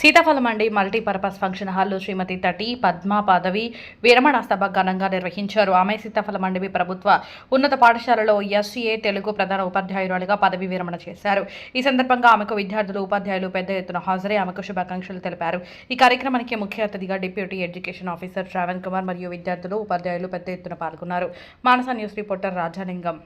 సీతాఫలం అండి multipurpose function హాల్లో శ్రీమతి తటి పద్మ పదవి విరమణ సభ ఘనంగా నిర్వహించారు. ఆమె సీతాఫలం అండి ప్రభుత్వ ఉన్నత పాఠశాలలో ఎస్సీఏ తెలుగు ప్రధాన ఉపాధ్యాయురాలుగా పదవి విరమణ చేశారు. ఈ సందర్భంగా ఆమెకు విద్యార్థులు ఉపాధ్యాయులు పెద్ద ఎత్తున హాజరై ఆమెకు శుభాకాంక్షలు తెలిపారు. ఈ కార్యక్రమానికి ముఖ్య అతిథిగా deputy education officer Shravan Kumar మరియు విద్యార్థులు ఉపాధ్యాయులు పెద్ద ఎత్తున పాల్గొన్నారు. Manasa news reporter Rajalingam.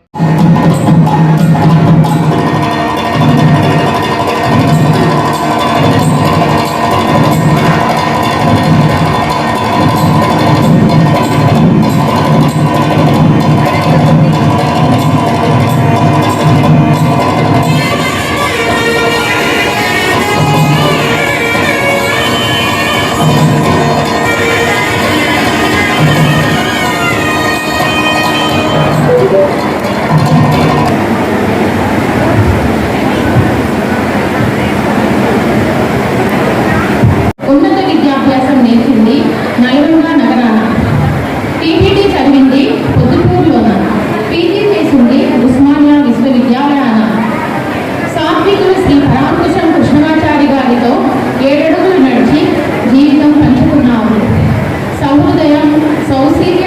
so see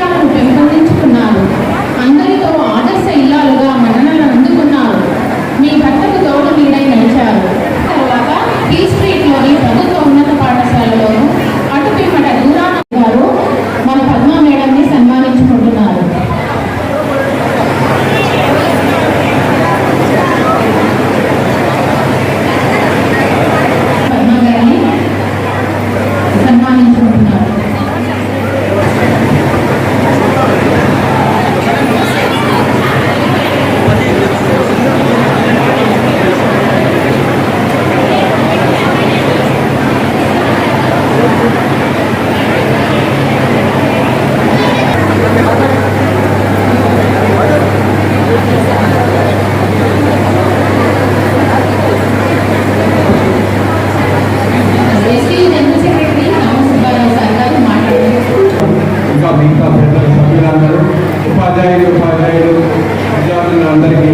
విద్యార్థులందరికీ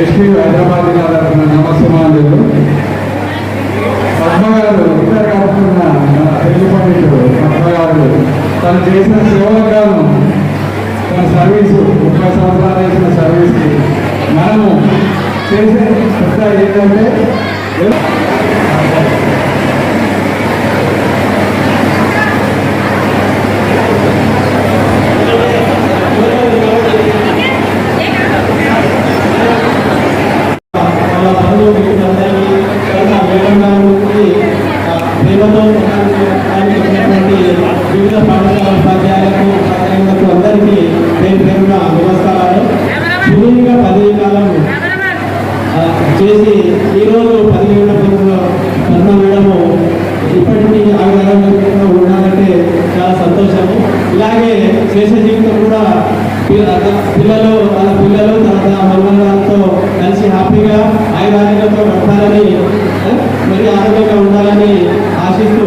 ఎస్పీ హైదరాబాద్ జిల్లా తరఫున నమస్సమాలు పద్మగారు గారు కాకుండా మన తెలుగు పండితుడు పద్మగారు తను చేసిన సేవలకు గాను తన సర్వీసు ముప్పై సంవత్సరాలు చేసిన సర్వీస్కి మనము చేసే పెద్ద ఏంటంటే పాఠశాల ఉపాధ్యాయులకు ఉపాధ్యాయులకు అందరికీ పేరు పేరున నమస్కారాలు. సుదీర్ఘ పదవీ కాలం చేసి ఈరోజు పదిహేడు పదకొండు పద్మ మేడము ఇప్పటికీ ఆగ్రహంగా ఉండాలంటే చాలా సంతోషము. ఇలాగే శేష జీవితం కూడా పి- పిల్లలు వాళ్ళ పిల్లలు తన మనవరాలతో కలిసి హ్యాపీగా ఆయురారోగ్యంతో గడపాలని ఆ, మరి ఆరోగ్యంగా ఉండాలని ఆశిస్తూ